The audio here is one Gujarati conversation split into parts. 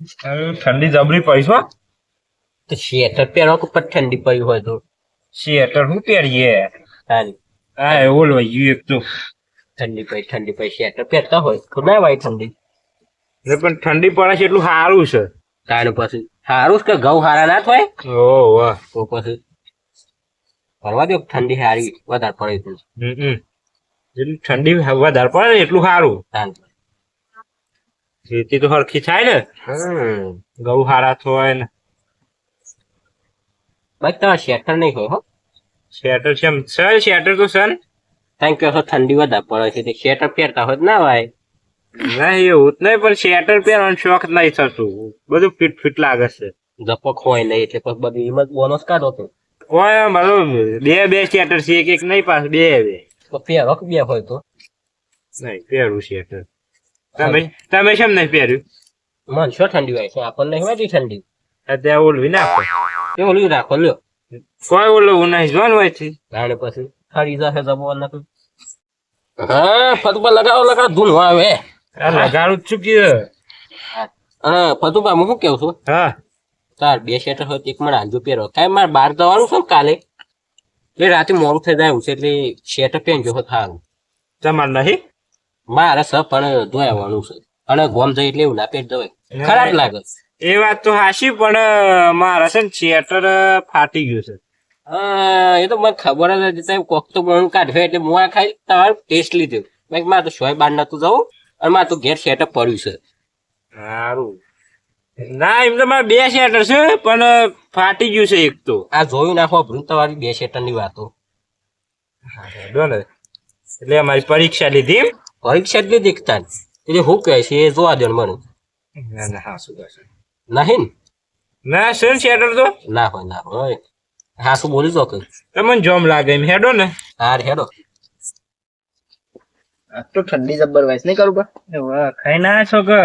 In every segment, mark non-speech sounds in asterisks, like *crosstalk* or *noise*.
ઠંડી જબરી પડી છો તો શેટર પહેરો કે પર ઠંડી પડી હોય તો? શેટર શું પહેરીએ? સારી હા એવું લઈ ગયું એક તો. ઠંડી પડી ઠંડી પડી શેટર પહેરતા હોય? તો ના ભાઈ ઠંડી. એટલે પણ ઠંડી પડે છે એટલું સારું છે. તારે પછી સારું કે ઘઉં સારા ના થાય? ઓહ વાહ. તો પછી ફરવા દો ઠંડી સારી વધારે પડે તો. હમ જેટલું ઠંડી વધારે પડે ને એટલું સારું. તાન ખેતી તો હરખી થાય ને? હમ. ઘઉં હારા થાય ને. ભાઈ તમારે શેટર નહીં હોય હો. શેટર છે એમ સર શેટર તો સર થેન્ક યુ ઠંડી વધારે પડે છે તે સ્વેટર પહેરતા હોત ના ભાઈ. નહીં એવું જ નહીં પણ શેટર પહેરવાનો શોખ નહીં થતું. બધું ફિટ ફિટ લાગે છે. ઝપક હોય નહીં એટલે પછી બધું એમ જ બોનસ કાઢો તો. હોય મારું બે બે શેટર છે એક એક નહીં પાસ બે બે. તો પહેરો બે હોય તો? નહીં પહેરું સ્વેટર તમે તમે કેમ નહીં પહેર્યું? મન શું ઠંડી હોય છે? આપણને નહીં હોતી ઠંડી? અત્યારે ઓલવી નાખો. એ ઓલવી રાખો લ્યો. કોઈ ઓલવું નહીં જોન હોય છે? જાણે પછી ખરી જશે જમવા નથી હા ફતુબા લગાવો લગાવો ધૂલ આવે લગાડું જ ચૂકી હા અને ફતુબા હું શું કેવું છું? હા. તાર બે શેટર હોય એક મને હાંજો પહેરો. કાંઈ મારે બહાર જવાનું છે કાલે? એટલે રાતે મોડું થઈ જાય છે એટલે શેટર પહેરજો સારું તમારે નહીં? મારે સપ પણ ધોયાવાનું છે. અને ગોમ જઈ એટલે એવું ના પેટ જવાય ખરાબ લાગે એ વાત તો હાશી પણ મારા છે ને થિયેટર ફાટી ગયું છે. એ તો મને ખબર જ હતી સાહેબ કોક તો બહુ કાઢ્યો એટલે હું આ ખાઈ તમારું ટેસ્ટ લીધું. મેં મારે તો સોય બાર નતું જવું અને મારે તો ઘેર સેટઅપ પડ્યું છે. સારું. ના એમ તો મારે બે સેટર છે પણ ફાટી ગયું છે એક તો. આ જોયું નાખો ભૂલ તમારી બે સેટરની વાતો. હેડો એટલે અમારી પરીક્ષા લીધી? પરીક્ષા જ નહીં દેખતા એટલે શું કહે છે એ જોવા દે મને. ના ના શું નહીં ના છે ને તો? ના હોય ના હોય. હા શું બોલી જો કે તમને જોમ લાગે એમ હેડો ને. હા હેડો. આ તો ઠંડી જબ્બર વાઈસ નહીં કરું બા. ખાઈ ના છો કે?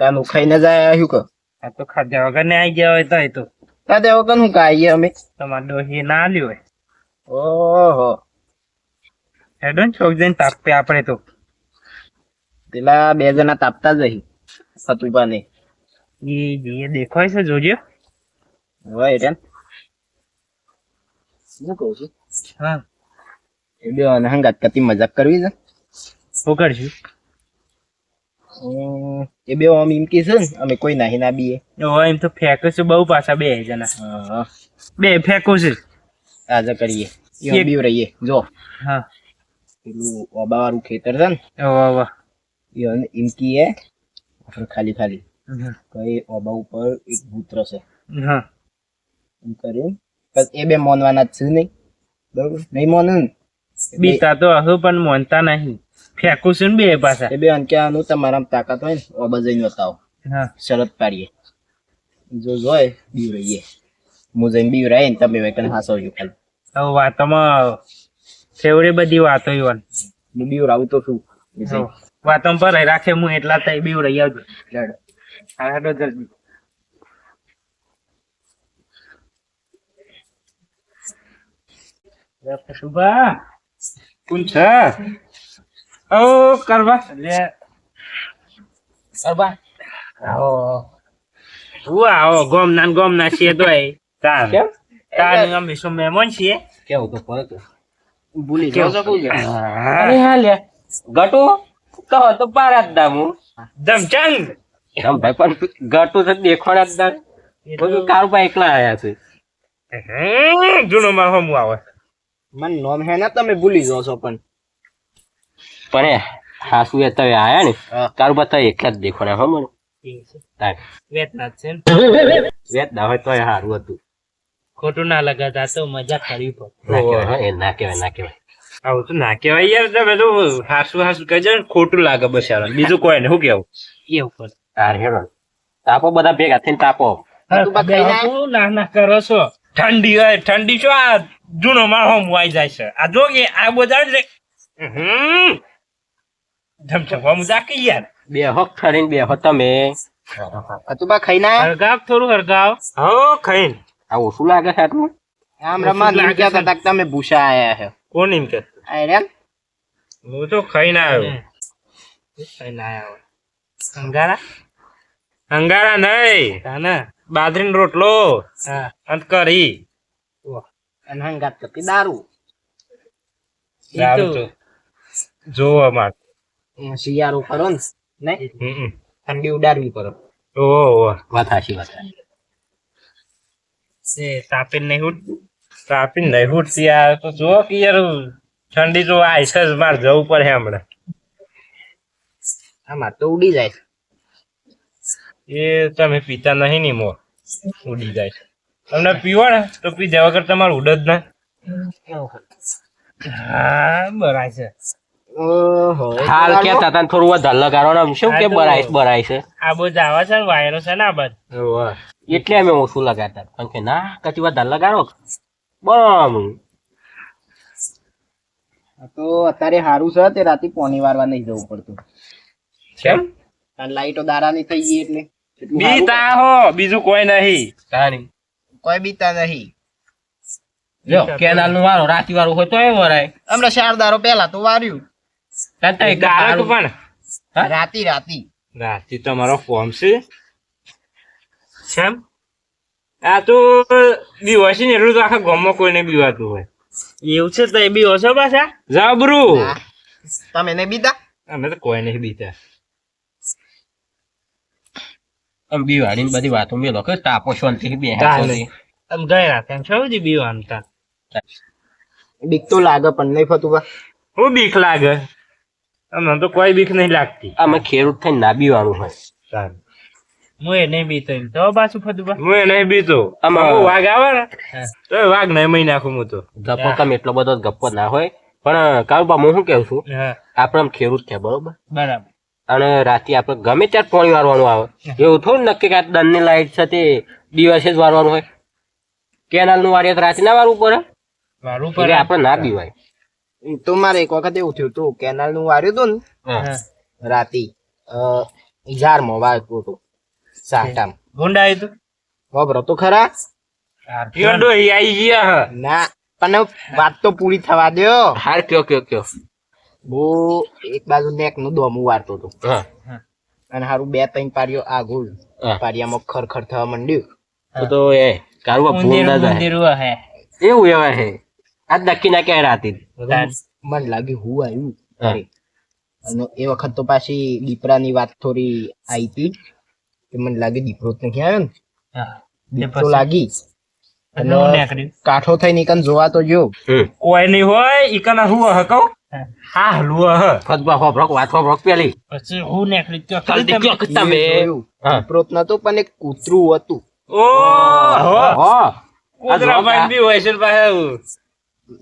તાનું ખાઈને જાય શું કે આ તો ખાધા વગર ને આવી ગયા હોય તો તો. તા વગર હું કાઈએ અમે? તમારે ડોહી ના લ્યો હોય. ઓહો. હેડો છોક જઈને તાપે આપણે તો. પેલા બે જણા તાપતા જ રહી. ને એ જે દેખાય છે જોજો. હોય એટલે. શું કહું છું? હા. એ બે અનહંગાત કતી મજાક કરવી છે? શું કરશું? એ બે આમ એમ કે છે ને અમે કોઈ નાહી ના બીએ. એમ તો ફેંકો છે બહુ પાછા બે જણા. બે ફેંકો છે. આજે કરીએ. એ બીવ રહીએ. જો. હા. પેલું ઓબા વાળું ખેતર છે ને વાહ વાહ એ કીએ આપણે ખાલી ખાલી. કઈ ઓબા ઉપર એક ભૂત્ર છે. હા. એમ કર્યું એ બે મોનવાના જ છે નહીં. બરોબર? નહીં મોને? એ બીતા તો હશું પણ મોનતા નહીં. ફેંકું છું ને બે પાછા. એ બે અંક્યાનું તમારામાં તાકાત હોય ને ઓબા જઈને બતાવો. હા. શરત પાડીએ. જો જોય બીવ રહીએ હું જઈને બીવરાય ને તમે વેકન હાસવજો ખાલી. વાતોમાં ફેવરે બધી વાતો ઈવન હું બીવ રાવું તો શું એ જઈને વાતો પર રાખે હું એટલા તઈ બી રહી આવજો લડ. જલ્દી. શુભા કોણ છે? ઓ કરવા. લે. અરબા આવો. હું આવો ગોમ ના ગોમ ના છીએ તોય. તાર. તાર અમે શું મહેમાન છીએ? કેવું તો પડતું તો ભૂલી જાવ છો કોઈ અરે હા લે. ગટુ? કહો તો પારા જ દામું ધમચંગ એમ ભાઈ પણ ગટુ તો દેખોડા જ દામ. બધું કારુબા એકલા આયા છે. જૂનો માર હમું આવે. મન નોમ હે ને તમે ભૂલી જાવ છો પણ. પણ એ હાસુ એ તમે આયા ને હા. કારુબા તો એકલા જ દેખોડા હો મને. વેતના છે. વેતના હોય તો સારું હતું. ખોટું ના લગાતા તો મજા કરવી પડે. ના કહેવાય ના કહેવાય આવું તો ના કહેવાય યાર તમે તો હાસુ હાસુ કહે છે ખોટું લાગે બસ યાર બીજું કોઈ ને શું કેવું એવું કરે તાર હેડો. તાપો બધા ભેગા થઈને તાપો. ના? ના કરો છો. ઠંડી હોય ઠંડી શું આ જૂનો માળ મુવાઈ જાય છે. આ જો કે આ બધા જ રે હમ. ધમધમ હમ જાકી યાર. બે હક ઠરીને બે હો તમે. ફતુબા ખાઈ ના? હરગાવ થોડું હરગાવ હો ખાઈને આ ઓછું લાગે છે આટલું? આમ રમા લાગ્યા હતા કે તમે ભૂસા આયા છે? કોણ એમ કે? આ હું તો ખાઈને આવ્યો. ખાઈને આવ્યો અંગારા અંગારા નહીં. તાના? બાજરીનો રોટલો. હા. અંત કરી. અને હંગાત કરતી દારૂ. દારૂ તો જોવો શિયાળો કરો ને નહીં? ઠંડી ઉડાડવી પડો. ઓહો ઓહો. વાત સાચી વાત હાચી. તાપીન નહીં ઉઠ. તાપીને નહીં ઉઠતી યાર તો જો કે યાર ઠંડી તો આઈસ જ માર જવું પડે હમણાં. આમાં તો ઉડી જાય. એ તમે પીતા નહીં ની મો. ઉડી જાય. છે. તમને પીવો ને તો પી જવા કર તમારું ઉડ જ ના. હા બરાય છે. હાલ કેતા તાતા થોડું વધારે લગાડો ને શું કે બરાય બરાય છે? આ બધું આવે છે ને વાયરો છે ને આ બધું એટલે અમે ઓછું લગાડતા કારણ કે ના કચી વધારે લગાડો. બમ. તો અત્યારે સારું છે તે રાતે પોની વારવા નહીં જવું પડતું. કેમ? કારણ લાઈટો દારાની થઈ ગઈ એટલે. બીતા હો બીજું કોઈ નહીં. તારી કોઈ બીતા નહીં. જો કેનાલનું વારો રાતી વાળું હોય તો એ વરાય. હમણાં ચાર દારો પેલા તો વાર્યું. પણ? રાતી રાતી. રાતી તમારો ફોર્મ છે. કેમ આ તો બીવાશે ને એટલું તો આખા ગામમાં કોઈને બીવાતું હોય. એવું છે તો એ બી ઓછો પાછા? જબરું! તમે ને બીતા? અમે તો કોઈ નહીં બીતા. આમ બીવાડીને બધી વાતો મેલો કે તાપો શાંતિ બે આમ ગયા ત્યાં છો બધી બીક તો લાગે પણ નહીં ફતું બા. હું બીક લાગે? અમને તો કોઈ બીક નહીં લાગતી. અમે ખેડૂત થઈને ના બીવાનું હોય. હું એ નહીં બીતો તો પાછું ફદુબા હું એ નહીં બીતો. આમાં- હું. વાઘ આવે ને? તો વાઘ નહીં મહી નાખું હું તો. ગપ્પો કમ એટલો બધો ગપ્પો ના હોય? પણ કાળુબા હું શું કહું છું? આપણે આમ ખેડૂત છે બરોબર? બરાબર. અને રાતે આપણે ગમે ત્યારે પાણી વારવાનું આવે. એવું થોડું નક્કી કે દંડની લાઈટ છે તે દિવસે જ વારવાનું હોય. કેનાલનું વારીએ તો રાતે ના વારવું પડે. વારવું પડે. આપણે ના બીવાય. તો મારે એક વખત એવું થયું હતું કેનાલનું વાર્યું હતું. ને રાતી ઝાડમાં વાળતું હતું. સાટામ ગુંડા તું? ખબર તો ખરા? ઈવડો ઈ આઈ ગયા હ. ના પણ વાત તો પૂરી થવા દ્યો. હાર કયો કયો કયો? હું એક બાજુ નેકનું દોમું વારતો હતો. અને હારું બે ત્રણ પારીઓ આગુલ. હા. પારિયામાં ખરખર થવા માંડ્યું. તો તો એ ભૂંડા જાય. હે એવું એવા હે. આજ નક્કી ના ક્યારે રાતે? મન લાગ્યું હું આવ્યું અને એ વખત તો પાછી દીપરાની વાત થોડી આવી હતી કે મને લાગે દીપરો જ નથી આવ્યો ને. લાગી. કાઠો થઈ નીકળ જોવા તો જો કોઈ નહીં હોય ઈકન હું હ કહું? હા. હલુ હ ફતબા હોભરોક વાત હોભરોક પેલી. પછી હું નીકળી? તો જલ્દી કયો કે તમે. જોયું. ન તો પણ એક કૂતરું હતું. ઓ હો. હો. કૂતરા ભાઈ બી. હોય છે ને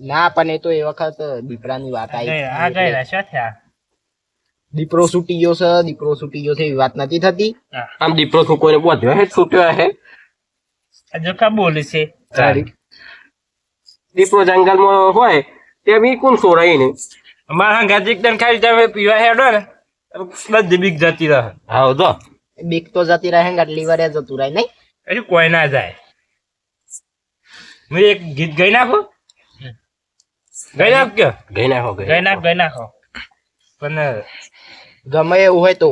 ના પણ એ તો એ વખત દીપરાની વાત આવી આ ગયેલા શું થયા? દીપરો છૂટી ગયો છે દીપરો છૂટી ગયો છે એવી વાત નથી થતી. આમ દીપરો શું કોઈને બોધ્યો હે છૂટ્યો હે? જો કા બોલે છે? દીપરો જંગલમાં હોય તે બી કોણ સોરાય ને? અમારા હંગાત એકદમ ખાલી તમે પીવા હેડો ને બધી બીક જતી રહે. હા તો બીક તો જતી રહે આટલી વાર જતું રહે નહીં? હજુ કોઈ ના જાય. હું એક ગીત ગઈ નાખો? ગઈ નાખ કે? ગઈ નાખો ગઈ ગઈ નાખ. ગઈ નાખો. પણ ગમે એવું હોય તો.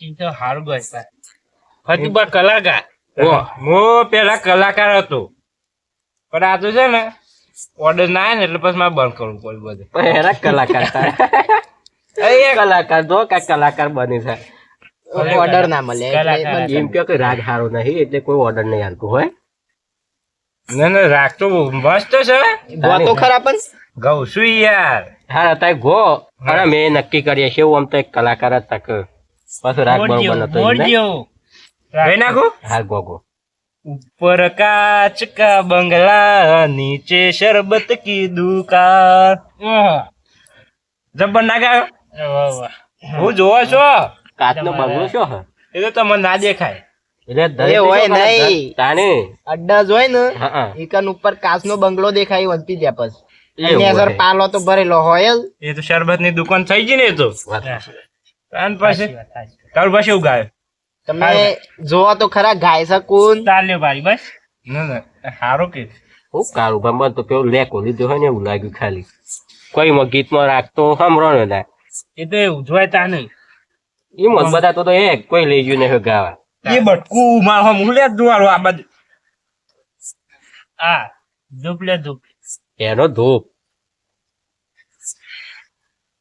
ઈ તો હારું ગઈ ફતુબા કલાકાર. હું પેલા કલાકાર હતો. પણ આ તો છે ને ઓર્ડર ના આવે ને એટલે પછી મારે બંધ કરવું પડે બધું. હેરા કલાકાર થાય કલાકાર જો કઈ કલાકાર બની છે. ઓર્ડર ના મળે એમ કહો કે રાગ સારો નહીં એટલે કોઈ ઓર્ડર નહીં આવતું હોય? ના ના રાગ તો મસ્ત છે. તો ખરા પણ. હા અત્યારે ગો. અરે મેં નક્કી કરીએ કલાકાર જ કાચ કા બંગલા નીચે શરબત કી દુકાન. જબર ના ગાયો? હું. જોવો છો? કાચનો બંગલો છો એ તો તમને ના દેખાય. એટલે હોય નહીં. તાને અડ્ડા હોય ને એકન ઉપર કાચનો બંગલો દેખાય વંતી ત્યાં પછી. હોય. પાલો તો ભરેલો હોય જ. એ તો શરબતની દુકાન થઈ ગઈ ને એ તો. વાત. તાર પાસે તાર પાસે એવું ગાય? તમે જોવો તો ખરા ગાય શકું ચાલ્યો ભાઈ બસ. ના ના. સારું કે. હું કાળું ભમર તો પેલો લેકો લીધો હોય ને એવું લાગ્યું ખાલી. કોઈ ગીતમાં રાખતો સાંભળો ને ના એ તો એવું જોય તા નહીં. એ મત બધા તો તો એ કોઈ લઈ ગયું નહીં ગાવા. એ બટકું મારો હું લે જોવાળો આ બધું આ ધૂપ લે ધૂપ એનો ધૂપ.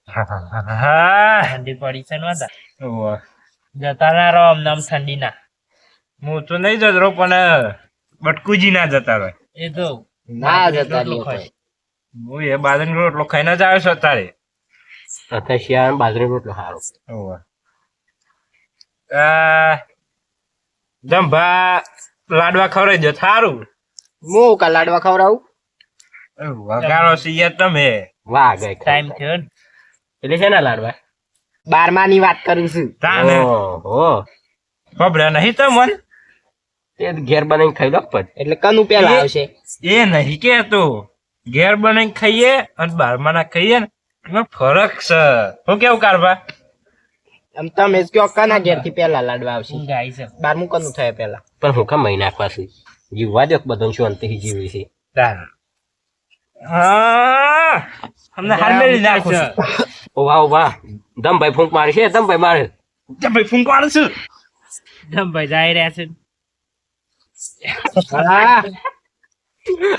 *laughs* ઠંડી પડી છે. જતા ના રહો અમને ઠંડી ના. હું તો નહીં જતો રહું, પણ બટકુજી ના જતા રહે. એ તો ના જતા. હું એ બાજરીનો રોટલો ખાઈને જ આવ્યો છું અત્યારે. અત્યારે શિયાળામાં બાજરી રોટલો સારો. આ જંભા લાડવા ખવડાવી દો. સારું. હું કા લાડવા ખવડાવું? વગાડો છીએ તમે. વાહ ગઈ ટાઈમ થયો ને. એટલે છે ને લાડવા બારમા ની વાત કરું છું. તાને. ઓહો. ખબર નહીં તો મન તે ઘેર બનાવીને ખાઈ લો પણ એટલે કનું પેલા આવશે. એ નહીં કેતો ઘેર બનાવીને ખાઈએ અને બારમા ના ખાઈએ ને. એમાં ફરક છે. હું કેવું કારભા? આમ તમે જ કયો કના ઘેરથી પેલા લાડવા આવશે. ઊંઘ છે. બારમું કનું થાય પેલા. પણ હું કામ મહિના નાખવા છું. જીવવા દો બધાને શાંતિ જીવી છે. હા. અમને હાલ મેળી નાખો છું ઓ વાહ વાહ દમભાઈ ફૂંક મારે છે દમભાઈ મારે. દમભાઈ ફૂંક મારે છે. દમભાઈ જાય રહ્યા છે.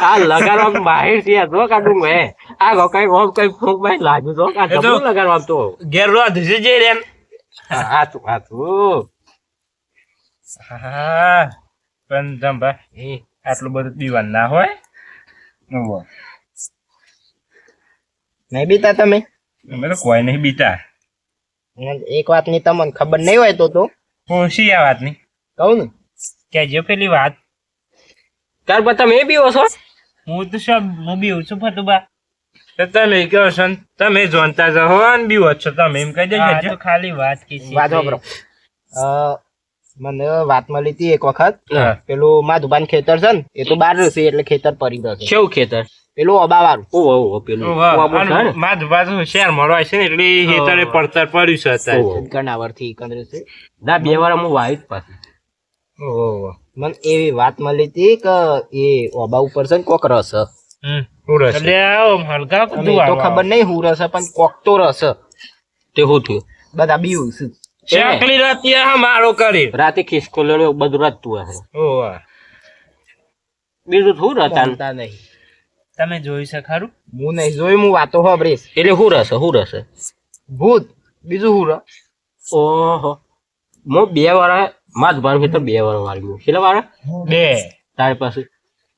આ લગાડવા માહિર છે જો કાઢું મેં આ ગો કઈ ઓમ કઈ ફૂંક ભાઈ લાગ્યું તો તો- લગાડવા તો? ઘેર રો ધીસી જઈ રેન હા તું હા તું. હા. પણ જંભા આટલું બધું દીવાન ના હોય. નહીં બીતા તમે? અમે તો કોઈ નહીં બીતા. એક વાતની તમને ખબર નહીં હોય તો તો? પૂછી આ વાતની? કહું ને. કે કેજો પેલી વાત. તાર પર તમે એ બી છો? હું તો સબ હું બી છું ફતુબા. તો તમે કહો છો ને તમે જોનતા જહો ને બીવો જ છો. તમે એમ કહી આ દેજો તો ખાલી વાત કીધી વાત વાપરો. અ, મને વાત મળી હતી એક વખત. પેલું માધુબાન ખેતર છે ને એ તો બહાર રહેશે એટલે ખેતર પડી રહેશે કેવું ખેતર? પેલું અબા ઓ ઓ પેલું? માધુ બાજુ શેર મળવાય છે ને? એટલે હેતરે પડતર પડ્યું છે અત્યારે. ઓહો. ગણાવરથી કંદરે છે. ના બે વાર હું વાઈટ જ પાછું. ઓહો. મને એવી વાત મળી હતી કે એ ઓબા ઉપર છે ને કોક રસ. એટલે તો ખબર નહીં હું રસ છે, પણ કોક તો રસ. તે હું થયું? બધા બીવું છે. ચાકલી રાતી આ મારો કરી. રાતે ખિસકોલો ને એવું બધું રચતું હશે. બીજું થોડું રચાન નહીં. તમે જોયું છે ખરું? હું નહીં જોઈ હું વાતો સાંભળીશ. એટલે શું રહેશે શું રહેશે ભૂત બીજું હું રસ. ઓહો. હું બે વાળા માથ ભાન ખેતર બે વાર વાળ્યું કેટલા વાળા બે. તારી પાસે.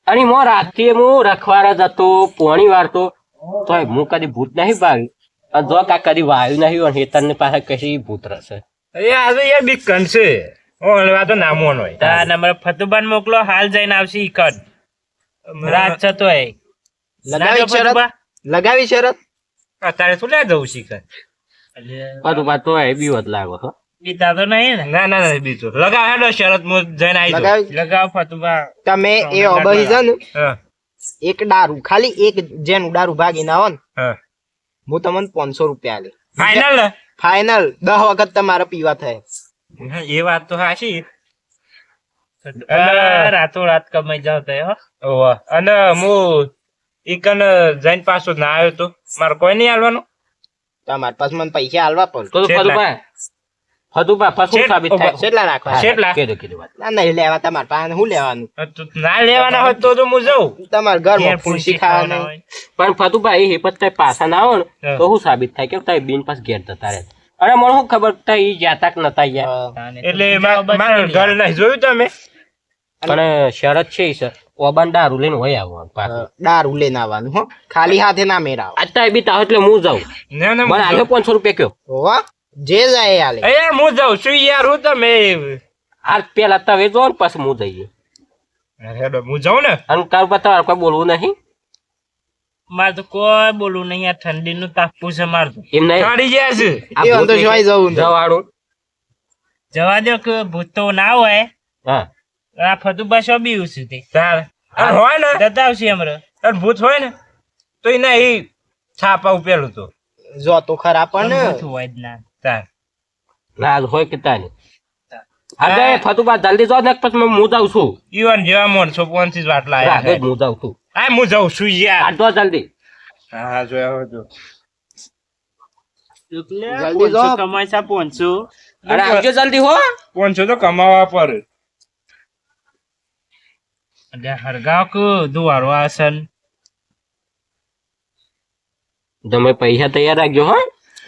અને મો રાતે હું રખવાડા જતો પોણી વાળતો તો હું કદી ભૂત નહીં ભાગ્યું અને જો કા કદી વાયું નહીં અને હેતર પાસે કશી ભૂત રસે. એ આજે યાર બી કનસે ઓલે આ તો નામો હોય તારા નંબર ફતુબાન મોકલો હાલ જઈને આવશે ઈકડ રાત છે તોય લગાવી શરત? લગાવી શરત? અત્યારે શું લે જવું શીખર પાછું પાછું તો એ બી વધ લાગો છો પીતા તો નહીં ને. ના ના ના બીજું. લગાવ હેડો શરત હું જઈને આવી જાઉં. લગાવ? ફતુબા. તમે એ અબહી છે ને એક દારૂ ખાલી એક જેનું દારૂ ભાગીને આવો ને હું. તમને પાંચસો રૂપિયા આલે ફાઈનલ ને ફાઇનલ દસ વખત તમારે પીવા થાય. એ વાત તો સાચી રાતો રાત કમાઈ જાવ તો હો અને હું ઈકન જઈને પાછો ના આવ્યો તો. મારે કોઈ નહીં આવવાનું તમાર પાસ મને પૈસા આલવા પડે તો? ફતુભા ફતુભા પાછું સાબિત થાય? કેટલા રાખવા. કેટલા? કીધું કીધું વાત. ના નહીં લેવા તમાર પાસે હું લેવાનું? ના લેવાના હોય તો તો હું જઉં. તમાર ઘરમાં ફૂલસી ખાવાનું. પણ ફતુભા એ પત્તા પાછા ના આવો ને. તો હું સાબિત થાય? કે તારી બેન પાસ ઘેર જતા રહે? અરે મને શું ખબર થાય ઈ જાતા કે નતા તો એટલે મારા ઘર નહીં જોયું તમે? અને શરત છે સર. ઓબાન દારૂ લઈને હોય આવવાનું પાછું દારૂ લઈને આવવાનું હો. ખાલી હાથે ના મેળાવ અત્યારે બી તાવ એટલે હું જાઉં. ના ના મને આજે પાંચસો રૂપિયા કયો. હોવા જે જાય હાલે. એ હું જાઉં. શું યાર હું તમે આ પેલા તવે જો ને પછી હું જઈએ. હેડો હું જાઉં ને? અને તાર પર તમારે કોઈ બોલવું નહીં? મારે તો કોઈ બોલવું નહીં આ ઠંડીનું તાપવું છે મારે તો. એમ નહીં? ચડી જાય છે. એ તો જવાય જવું જવાડું. જવા દો કે ભૂત તો ના હોય. હા. આ ફતુબા શું બીવું છું તે. તાર. અને હોય ને? જતા આવશે હમણાં. અને ભૂત હોય ને તો એના એ છાપા ઉપેલું તો. જો તો ખરા પણ ભૂત હોય જ ના. તાર. ના હોય કે તાને અરે ફતુબા જલ્દી જાઓ ને પછી હું જાઉં છું. ઈવન જેવા માણસો પહોંચી જ વાટલા જ હું જાઉં છું. હા હું જાઉં છું યાર. આ તો જલ્દી. હા જોયા હોય તો જલ્દી પોનસો કમાઈ કમાય છે અરે આવજો જલ્દી હો. પોંચો તો કમાવા પર. એટલે હરગાવ કે દુવારો આસન તમે પૈસા તૈયાર રાખજો હો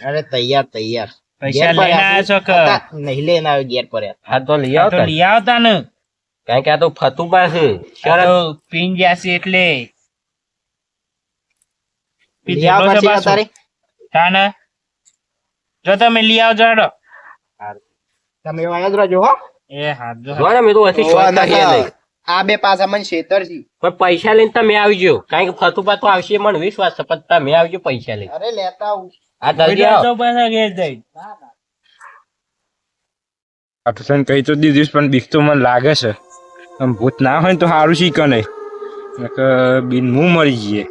અરે તૈયાર તૈયાર પૈસા લઈને આવ્યા છો કે નહીં લઈને આવ્યો ઘેર પર હા તો લઈ આ આવો તો તાર. લઈ આવતા ને કારણ કે આ તો છે આ શરત તો પીન જશે એટલે જો તમે લઈ આવજો હેડો તમે વાયા જ રહેજો હો એ હાથ જો મેં તો હજી શોખ. આ બે પાછા મને છેતર છે. પણ પૈસા લઈને તમે આવજો. કારણ કે ફતું તો આવશે મને વિશ્વાસ છે પણ તમે આવજો પૈસા લઈને. અરે લેતા આવું. આ જલ્દી આવો. પૈસા પાછા ઘેર જઈ આઠસો કહી તો દીધું પણ બીક તો મને લાગે છે. આમ ભૂત ના હોય તો સારું શીખે નહીં બિન હું મરી જઈએ.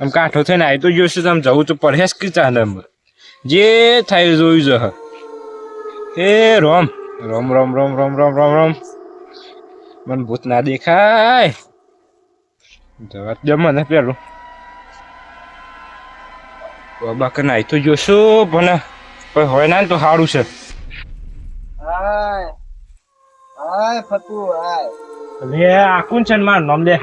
આમ કાઠો થઈને આવી તો જોશે તો આમ જવું તો પડે જ કે ચાલે જે થાય જોયું છે એ રોમ. રોમ રોમ રોમ રોમ રોમ રોમ રોમ. મને ભૂત ના દેખાય. જવા દે મને પેલું. બાબા કે નાઈ તો જોશું પણ કોઈ હોય ના તો સારું છે. હાય. હાય ફતુ હાય. લે આ કોણ છે મારું નામ લે?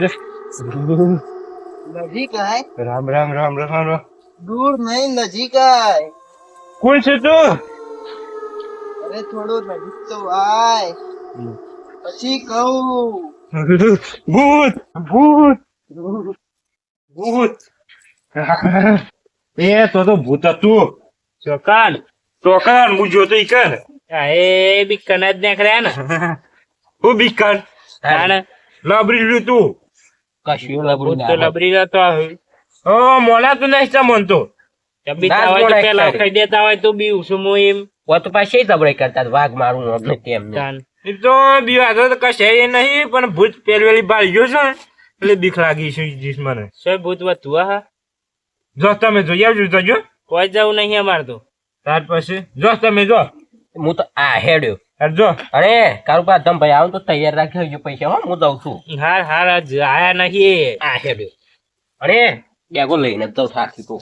નજીક આય. રામ રામ રામ રામ રામ. દૂર નહીં નજીક આય. કોણ છે તું? અરે થોડો નજીક તો આય. પછી કહું. ભૂત ભૂત ભૂત. એ તો તો ભૂત હતું. ચોકાન ચોકાન હું જોતો ઈ કર. એ બી જ નીકળ્યા ને. હું બીકન લબરી લીધું તું. કશું લબડું તો. લબરી જતો ઓ મોલા તું નહીં ચમન તો પેલા ખાઈ દેતા હોય તો બી હું એમ. તો પાછી કરતા વાઘ મારું તેમ એ તો બીવા તો કશે એ નહીં પણ ભૂત પેલવેલી બાળી ગયો છે એટલે બીક લાગી છે જીસ મને. સોય ભૂત વધતું હા? જો તમે જોઈ આવજો જજો કોઈ જવું નહીં અમારે તો. ત્યાર પછી જો તમે જો. હું તો આ હેડ્યો. અરે જો. અરે કારું પા ધમ ભાઈ આવું તો તૈયાર રાખી છે પૈસા હો હું દઉં છું. હાર હાર જ આયા નહીં આ હેડ્યો. અરે બેગો લઈને તો થાકી તો.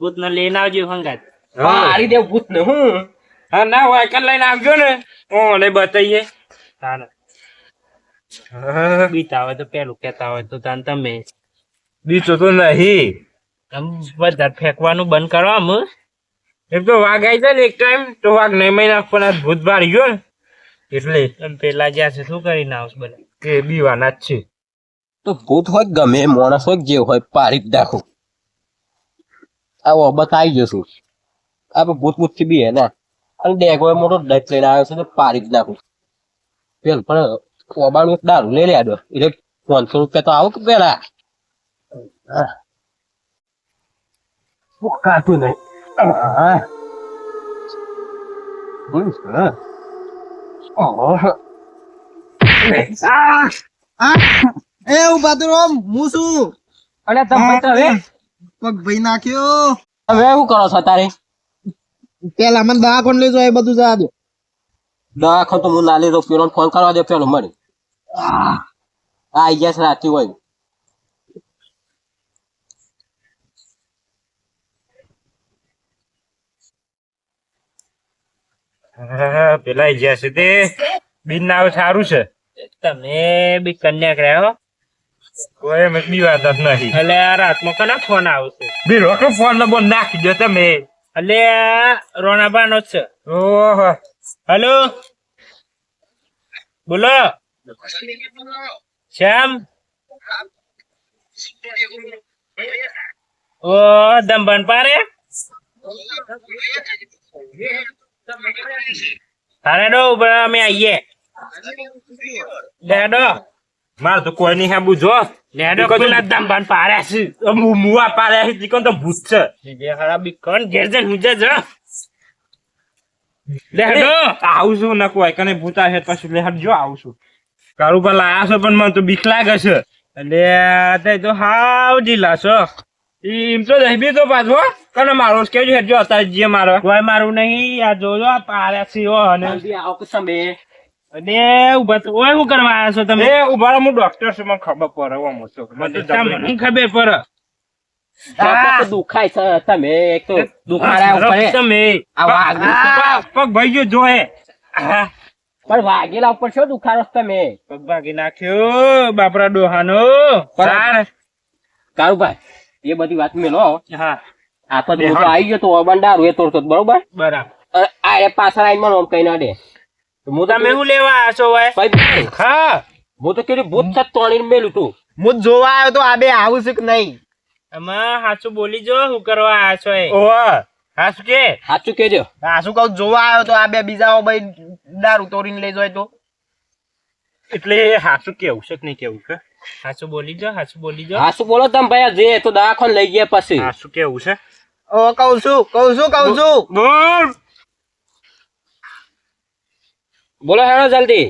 ભૂત ને લઈને આવજો હંગાત. મારી દેવ ભૂત ને હું? હા ના હોય કલ લઈને આવજો ને. ઓને બતાઈએ હા, બીતા હોય તો પેલું કેતા હોય તો તાન તમે. બીતો તો નહીં. આમ બધા ફેંકવાનું બંધ કરવા આમ એમ તો વાઘ આવી જાય ને એક ટાઈમ તો વાઘ નહીં મહિના પણ આ ભૂત બાળી ગયો ને. એટલે આમ પેલા જ્યાં છે શું કરીને આવશ બધા? કે બીવાના જ છે. તો ભૂત હોય ગમે માણસ હોય જે હોય પારી જ આવો બતાવી આવી જશું. આપણે ભૂત ભૂતથી બી હે ને. અને ડેગો એ મોટો ડચ લઈને આવ્યો છે પારી જ નાખું પેલ પણ એક દારૂ લઈ લેડો એટલે પાંચસો રૂપિયા તો આવું કે પેલા. કાતું નહીં. હા. એ છું. અરે તમે પગ ભાઈ નાખ્યો. હવે શું કરો છો તારે? પેલા મને દવા કોણ લઈ જાય એ બધું જવા દો. દવાખાન તો હું ના લીધો પેલો ફોન કરવા દે પેલો મળી આ આઈ ગયા છે રાતી હોય. પેલા આઈ ગયા છે તે. બિન નાવ સારું છે. તમે બી કન્યા કર્યા કોઈ એમ બીવાતા જ નહીં એટલે આ રાતમાં કના ફોન આવશે? બી રોકો ફોન નંબર નાખી દો તમે. અલે રોણાબા નો છે. ઓહો. હલો? બોલો. શ્યામ? ઓ દમ બન પારે? હારે ડો અમે આવીએ ડેડો માર તો કોઈ નહીં હા જો. લેડો પેલા દંબન પારે છે. મુવા પાડ્યા છે દીકન તો ભૂત છે. જે હરા બી કોણ ઘેર જઈને હું જ લેડો આવું છું ને કોઈ કને ભૂત આવે પછી લેહાડ જો આવું છું. કારું પર લાયા છો પણ મને તો બીક લાગે છે. એટલે તે તો હાવ ઢીલા છો. એમ તો નહીં બી તો પાછો કને મારો કેજો હેજો હતા જે મારો. કોઈ મારું નહીં આ જોજો આ પાર્યા છે અને આવો કે તમે. અને ઊભા તો ઓય શું કરવા આવ્યા છો તમે? એ ઊભા રહો, હું ડોક્ટર છું મને ખબર પડે હું છો. મને તમને ખબર પડે. પગ તો દુખાય છે તમે એક તો દુખાડા ઉપર તમે. પગ ભાઈ જો પણ વાઘેલા ઉપર શું દુખાડો તમે? પગ ભાગી નાખ્યો બાપરા ડોહાનો. કારુભાઈ એ બધી વાત મેલો હા. આ તો આવી ગયો તો ઓબન એ તોડતો બરોબર? બરાબર. આ પાછળ આવીને મને ઓમ કઈ ના દે તમે શું લેવા આવ્યા છો ભાઈ? ભાઈ, હા. હું તો કીધું ભૂત છે તોડીને મેલું તું. હું જોવા આવ્યો તો આ બે આવું છે કે નહીં? આમાં સાચું બોલી જો શું કરવા આયા છો એ. ઓવા હા કે? સાચું કેજો. આ કહું જોવા આવ્યો તો આ બે બીજા ભાઈ દારૂ તોડીને લઈ જાય તો. એટલે હાસું કેવું છે કે નહીં કેવું છે? સાચું બોલી જો સાચું બોલી જો. હાસુ બોલો તમે ભાઈ જે તો દવાખાને લઈ ગયા પછી. હાસું કેવું છે? ઓ કહું છું કહું છું કહું છું. બોલ. બોલો હેડો જલ્દી.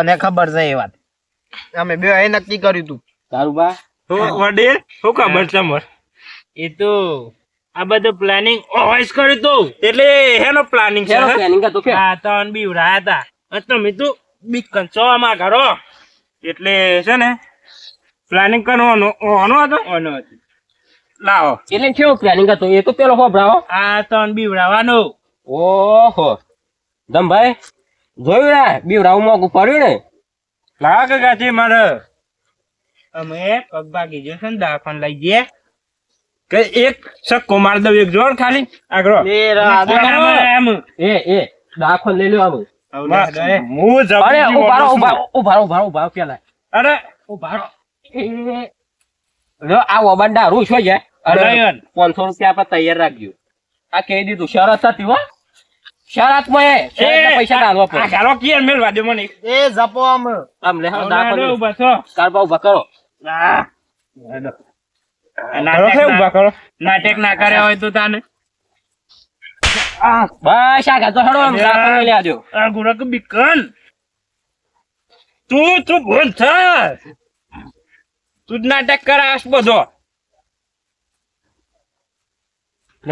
અને ખબર છે એ વાત. અમે બે એ નક્કી કર્યું તું. તારું હું વડીલ શું ખબર છે મર એ તો આ બધું પ્લાનિંગ ઓવાઈસ કર્યું તું. એટલે હેનો પ્લાનિંગ છે હે? પ્લાનિંગ હતો કે? આ તો બીવડાયા હતા. અને તમે તો બી કંચોમાં કરો એટલે છે ને પ્લાનિંગ કરવાનો ઓનો હતો? ઓનો હતો. લાવો. એટલે કેવો પ્લાનિંગ હતો? એ તો પેલો હોભરાવો આ તો બીવડાવાનો ઓહો. દમભાઈ જોયું ને? બીવરાવું મોંઘું પડ્યું ને? લાગ ગાજી મારે. અમે પગભાગી જશે ને દવાખાને લઈ જઈએ કે એક સક્કો માર દઉં એક જોડ ખાલી. આગળ એ એ એ. દાખલ લઈ લો આવું હું અરે જબરજી ઊભા રહો, બોલું ઊભા છું. ઊભા રહો, ઊભા રહો, ઊભા રહો પેલા. અરે. ઊભા લો, આ ઓબાન દારૂ શું છે. અરે. પાંચસો રૂપિયા આપણે તૈયાર રાખજો. આ કહી દીધું શરત હતી હો. શરતમાં એ શરતના પૈસા ડાલવા આ પડે ચાલો કિયર મેલવા દે મને? એ જપો આમ. આમ લે હા, દાખલ. ઊભા છો. કારબા ઊભા કરો. આ નાટક ના- કરો. નાટક ના કર્યા હોય તો તાને. બસ આ ગાતો હેડો આમ દાખલ લઈ લેજો આ ગુરક બીકન. તું તું ભૂલ છે તું નાટક કરાશ બધો.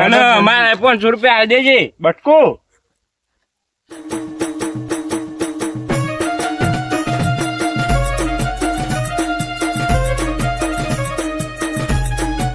અને મારે પાંચસો રૂપિયા દેજે. બટકું. Thank *laughs* you.